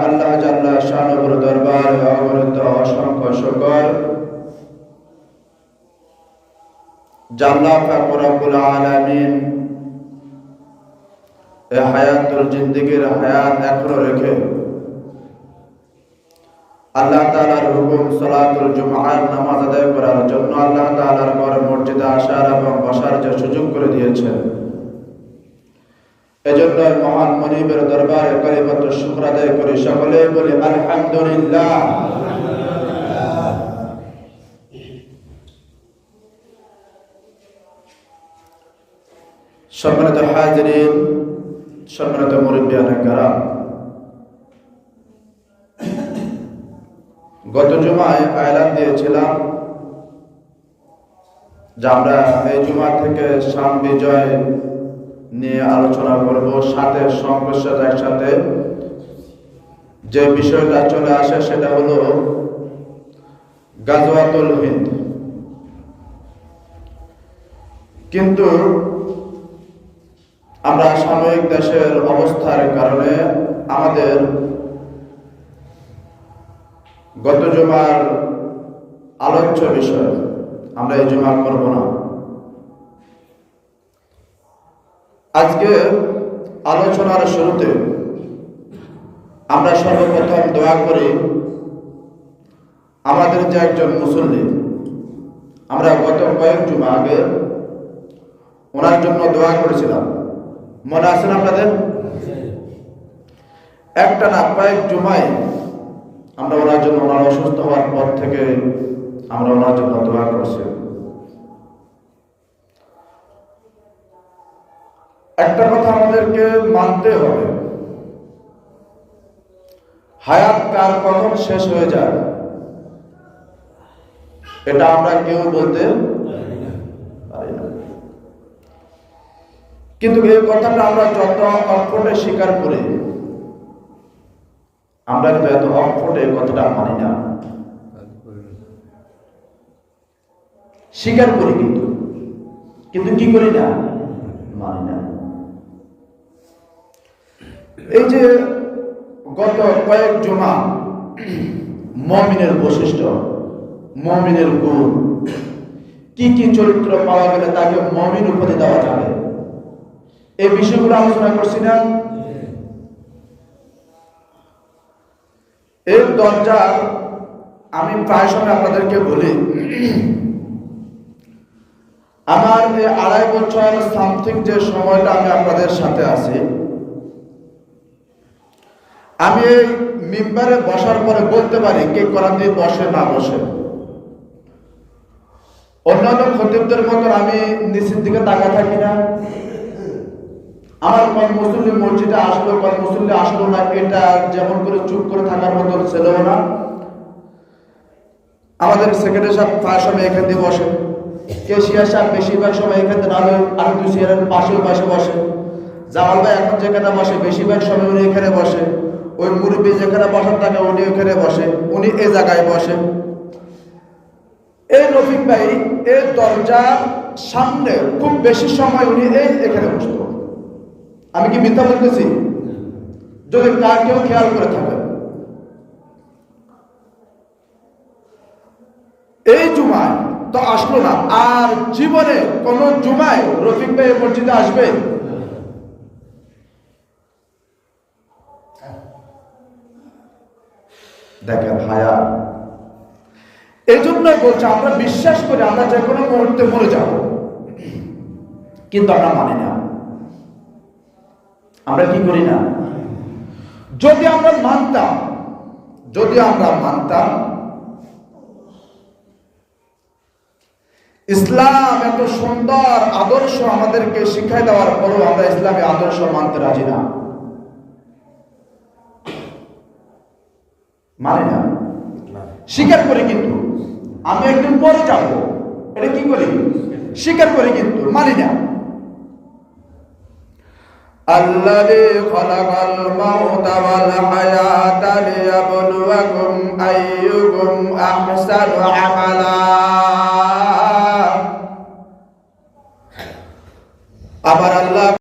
আল্লাহ জাল্লা শানুর দরবার অবরত অসংখ্য শুকর জাল্লা পাক রব্বুল আলামিন এ হায়াতুল জিন্দেগির হায়াত এখনও রেখে আল্লাহ তাআলার হুকুম সালাতুল জুমআর নামাজ আদায় করার জন্য আল্লাহ তাআলার ঘর মসজিদে আসার এবং বসার যে সুযোগ করে দিয়েছেন এজন্য মহান মনিবের দরবারে শুকর আদায় করি। সকলে বলি, আলহামদুলিল্লাহ। সম্মানিত হাজিরিন, সম্মানিত গত জুমায় আয়লান দিয়েছিলাম যে আমরা এই জুমা থেকে শাম বিজয় নিয়ে আলোচনা করব, সাথে সংঘর্ষের একসাথে। যে বিষয়টা চলে আসে সেটা হলো গাজওয়াতুল হিন্দ। কিন্তু আমরা সাময়িক দেশের অবস্থার কারণে আমাদের গত জমার আলোচ্য বিষয়, আমরা এই জমা করব না। আজকে আলোচনার শুরুতে আমরা সর্বপ্রথম দোয়া করি, আমাদের যে একজন মুসল্লি, আমরা গত কয়েক জুমা আগে ওনার জন্য দোয়া করেছিলাম। মনে আছে না আপনাদের? একটা না কয়েক জুমায় আমরা ওনার জন্য ওনার অসুস্থ হওয়ার পর থেকে আমরা ওনার জন্য দোয়া করছি একটা কথা আমাদেরকে মানতে হবে। হায়াত কার কখন শেষ হয়ে যায় এটা আমরা কেউ বলতে কিন্তু এই কথাটা আমরা যত অক্ষটে স্বীকার করি, আমরা কিন্তু এত অক্ষটে কথাটা মানি না। স্বীকার করি কিন্তু। কিন্তু কি করি না মানি না এই যে গত কয়েক জমা মমিনের বৈশিষ্ট্য, মমিনের গুণ, কি কি চরিত্র পাওয়া গেলে তাকে মমিন উপাধি দেওয়া যাবে? এই বিষয়গুলো আলোচনা করছি না? এর দরজা আমি প্রায় সময় আপনাদেরকে বলি। আমার আড়াই বছর সামথিং যে সময়টা আমি আপনাদের সাথে আছি আমি এই মেম্বারে বসার পরে বলতে পারি কে কোরআন দিয়ে বসে, না বসে। অন্যান্য খতিবদের মতন আমি নিচের দিকে তাকা থাকি না। আমার কোন মুসল্লি মসজিদে আসলো, কোন মুসল্লি আসলো না, এটা যেমন করে চুপ করে থাকার মতন ছেলেও না। আমাদের সেক্রেটারি সাহেব প্রায় সময় এখান দিয়ে বসে। কেশিয়ার সাহেব বেশিরভাগ সময় এখান থেকে নাহলে আরও দুই চেয়ারের পাশেও পাশে বসে। জামাল ভাই এখন যেখানে বসে, বেশিরভাগ সময় উনি এখানে বসে। ওই মুরব্বী যেখানে বসার থাকে উনি ওখানে বসে, উনি এ জায়গায় বসে। এই রফিক ভাই এই দরজা সামনে খুব বেশি সময় উনি এই এখানে বসতো। আমি কি মিথ্যা বলতেছি? যদি কার কেউ খেয়াল করে থাকে। এই জুমায় তো আসলো না, আর জীবনে কোন জুমায় রফিক ভাই মসজিদে আসবে? দেখেন, হায়া। এই জন্যই বলছে, আমরা বিশ্বাস করি আমরা যে কোনো মুহূর্তে মরে যাব। কিন্তু আমরা মানি না। আমরা কি করি না? যদি আমরা মানতাম, যদি আমরা মানতাম, ইসলাম এত সুন্দর আদর্শ আমাদেরকে শিখাই দেওয়ার পরও আমরা ইসলামী আদর্শ মানতে রাজি না। মানে না স্বীকার করি কিন্তু আমি একদিন পরে যাব এটা কি করি স্বীকার করি কিন্তু মানি না الذي خلق الموت والحياة ليبلوكم أيكم أحسن عملا আবার আল্লাহ